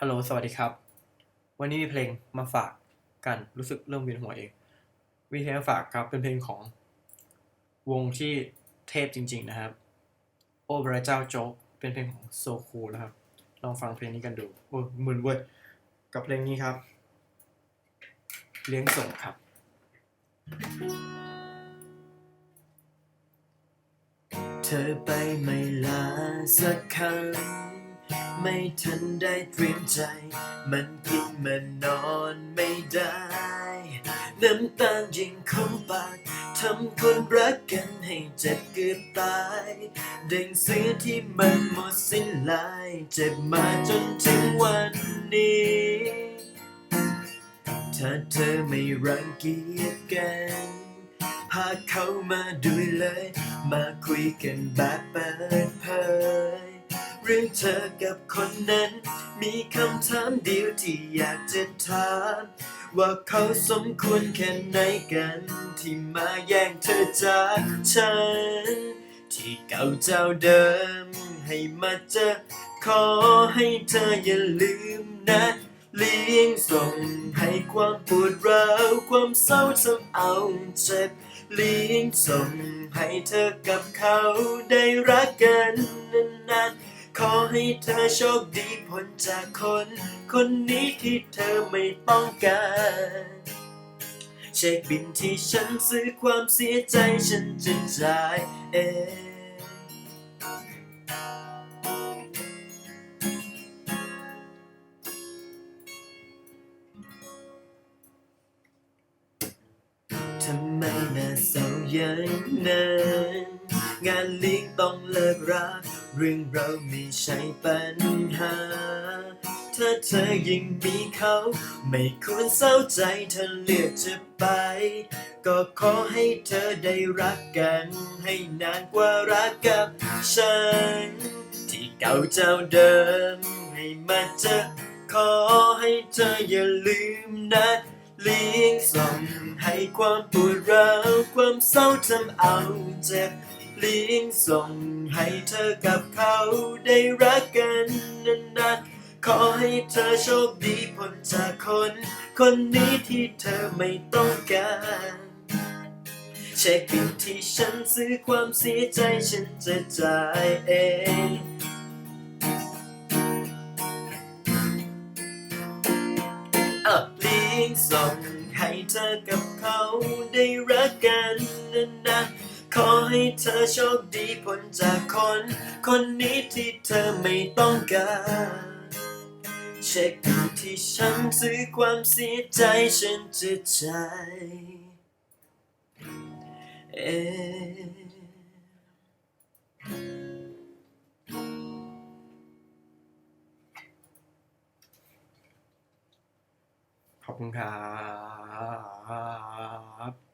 ฮัลโหล สวัสดีครับ วันนี้มีเพลงมาฝากกัน รู้สึกเริ่มเวียนหัวเอง มีเพลงมาฝากครับ เป็นเพลงของวงที่เทพจริง ๆ นะครับ โอ้พระเจ้าโจ๊ก เป็นเพลงของโซคูนะครับ ลองฟังเพลงนี้กันดู โอ้ยมึนเว้ย กับเพลงนี้ครับ เลี้ยงส่งครับ เธอไปไม่ลาสักคำ ไม่ทันได้เตรียมใจ มันกินมันนอนไม่ได้ น้ำตายิ่งคมปากทำคนรักกันให้เจ็บเกือบตาย เด้งเสื้อที่มันหมดสิ้นลาย เจ็บมาจนถึงวันนี้ ถ้าเธอไม่รังเกียจกัน พาเขามาด้วยเลย มาคุยกันแบบเปิด งเธอกับคนนั้น มีคำถามเดียวที่อยากจะถาม ว่าเขาสมควรแค่ไหนกัน ที่มาแย่งเธอจากฉัน ที่เก่าเจ้าเดิม ให้มาเจอ ขอให้เธออย่าลืมนะเลี้ยงส่งให้ความปวดร้าวความเศร้าทำเอาเจ็บเลี้ยงส่งให้เธอกับเขาได้รักกันนานๆ ขอให้เธอโชคดีพ้นจากคน คนนี้ที่เธอไม่ต้องการเช็คบินที่ฉันซื้อความเสียใจฉันจะจ่ายเองทำไมน่าเศร้าอย่างนั้นงานเลี้ยงต้องเลิกรา เรื่องเราไม่ใช่ปัญหา ถ้าเธอยังมีเขา ไม่ควรเศร้าใจเธอเลือกจะไป ก็ขอให้เธอได้รักกัน ให้นานกว่ารักกับฉัน ที่เก่าเจ้าเดิม ให้มาเจอขอให้เธออย่าลืมนะเลี้ยงส่งให้ความปวดร้าวความเศร้าทำเอาเจ็บ เลี้ยงส่งให้เธอกับเขาได้รักกันนานๆ ขอให้เธอโชคดีพ้นจากคน คนนี้ที่เธอไม่ต้องการ เช็คบิลที่ฉันซื้อความเสียใจฉันจะจ่ายเองอะเลี้ยงส่งให้เธอกับเขาได้รักกันนานๆ ให้เธอโชคดีพ้นจากคน คนนี้ที่เธอไม่ต้องการ เช็คดูที่ฉันซื้อความเสียใจฉันจะจ่ายเองขอบคุณครับ